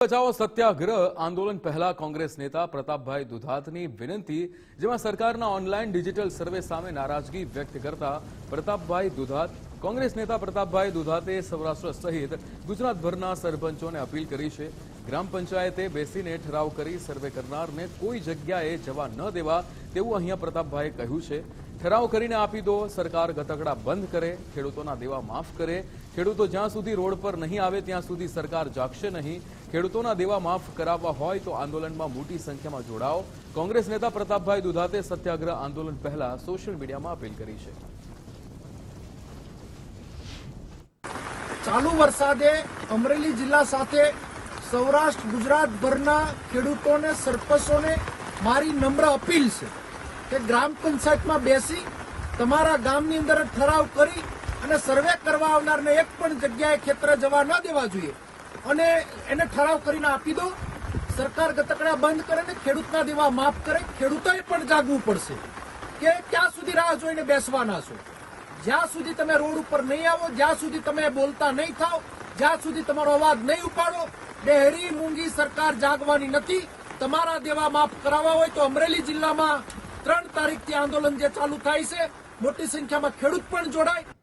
બચાવો સત્યાગ્રહ આંદોલન પહેલા કોંગ્રેસ નેતા પ્રતાપભાઈ દુધાતની વિનંતી, જેમાં સરકારના ઓનલાઈન ડિજિટલ સર્વે સામે નારાજગી વ્યક્ત કરતા પ્રતાપભાઈ દુધાત, કોંગ્રેસ નેતા પ્રતાપભાઈ દુધાતે સૌરાષ્ટ્ર સહિત ગુજરાતભરના સરપંચોને અપીલ કરી છે. ગ્રામ પંચાયતે બેસીને ઠરાવ કરી સર્વે કરનારને કોઈ જગ્યાએ જવા ન દેવા તેવું અહીંયા પ્રતાપભાઈએ કહ્યું છે. ઠરાવ કરીને આપી દો, સરકાર ગતકડા બંધ કરે, ખેડૂતોના દેવા માફ કરે. ખેડૂતો જ્યાં સુધી રોડ પર નહીં આવે, ત્યાં સુધી સરકાર જાગશે નહીં. ખેડૂતોના દેવા માફ કરાવવા હોય તો આંદોલનમાં મોટી સંખ્યામાં જોડાઓ. કોંગ્રેસ નેતા પ્રતાપભાઈ દુધાતે સત્યાગ્રહ આંદોલન પહેલા સોશિયલ મીડિયામાં અપીલ કરી છે. ચાલુ વરસાદે અમરેલી જિલ્લા સાથે સૌરાષ્ટ્ર ગુજરાતભરના ખેડૂતોને, સરપંચોને મારી નમ્ર અપીલ છે. કે ગ્રામ પંચાયતમાં બેસી તમારા ગામની અંદર ઠરાવ કરી અને સર્વે કરવા આવનારને એક પણ જગ્યાએ ખેતરે જવા ન દેવા જોઈએ. અને એને ઠરાવ કરીને આપી દો. સરકાર ગતકડા બંધ કરે ને ખેડૂતના દેવા માફ કરે. ખેડૂતોએ પણ જાગવું પડશે કે ક્યાં સુધી રાહ જોઈને બેસવાના છો. જ્યાં સુધી તમે રોડ ઉપર નહીં આવો, જ્યાં સુધી તમે બોલતા નહીં થાવ જ્યાં સુધી તમારો અવાજ નહીં ઉપાડો, ડેહરી, મૂંગી સરકાર જાગવાની નથી. તમારા દેવા માફ કરાવવા હોય તો અમરેલી જિલ્લામાં ત્રણ તારીખથી આંદોલન જે ચાલુ થાય છે મોટી સંખ્યામાં ખેડૂત પણ જોડાય.